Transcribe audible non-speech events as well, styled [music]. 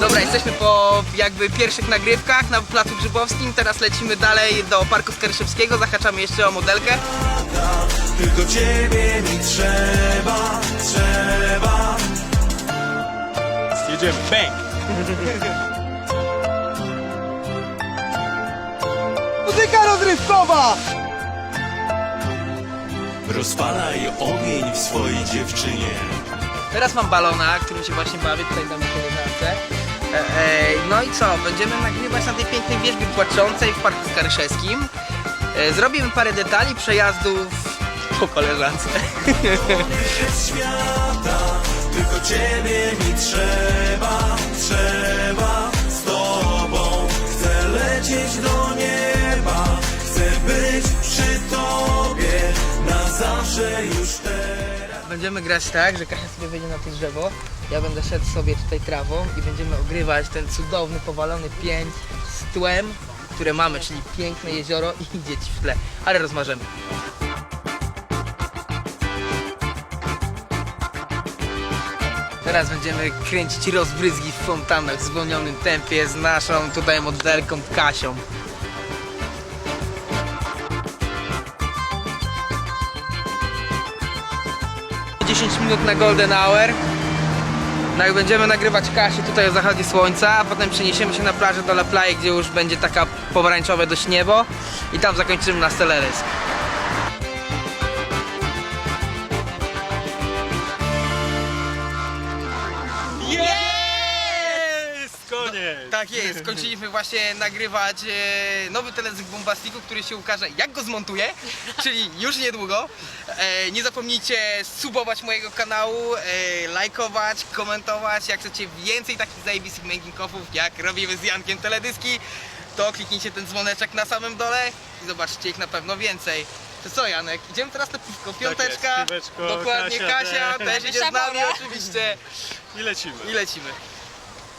Dobra, jesteśmy po jakby pierwszych nagrywkach na Placu Grzybowskim. Teraz lecimy dalej do Parku Skarszewskiego. Zahaczamy jeszcze o modelkę. Tylko ciebie mi trzeba, trzeba. Jedziemy, bang! [laughs] Muzyka rozrywkowa! Rozpalaj ogień w swojej dziewczynie Teraz mam balona, którym się właśnie bawię, tutaj damy koleżance. E, e, no i co, będziemy nagrywać na tej pięknej wierzbie płaczącej w Parku Skaryszewskim. E, zrobimy parę detali, przejazdów po koleżance. Świata Tylko ciebie mi trzeba Będziemy grać tak, że Kasia sobie wejdzie na to drzewo, ja będę szedł sobie tutaj trawą i będziemy ogrywać ten cudowny, powalony pień z tłem, które mamy, czyli piękne jezioro i [laughs] dzieci w tle, ale rozmarzemy. Teraz będziemy kręcić rozbryzgi w fontannach w zwolnionym tempie z naszą tutaj modelką Kasią. 10 minut na Golden Hour. No będziemy nagrywać Kasię tutaj o zachodzie słońca, a potem przeniesiemy się na plażę do La Playa, gdzie już będzie taka pomarańczowe dość niebo i tam zakończymy na Stelerysk. Jest! Koniec! Tak jest, skończyliśmy właśnie nagrywać e, nowy teledysk Bombastiku, który się ukaże jak go zmontuję, czyli już niedługo. E, nie zapomnijcie subować mojego kanału, e, lajkować, komentować, jak chcecie więcej takich zajebistych making-offów, jak robimy z Jankiem teledyski, to kliknijcie ten dzwoneczek na samym dole i zobaczycie ich na pewno więcej. To co Janek, idziemy teraz na piwko, piąteczka, piweczko, dokładnie Kasia Kasia też. też idzie z nami oczywiście I lecimy. i lecimy.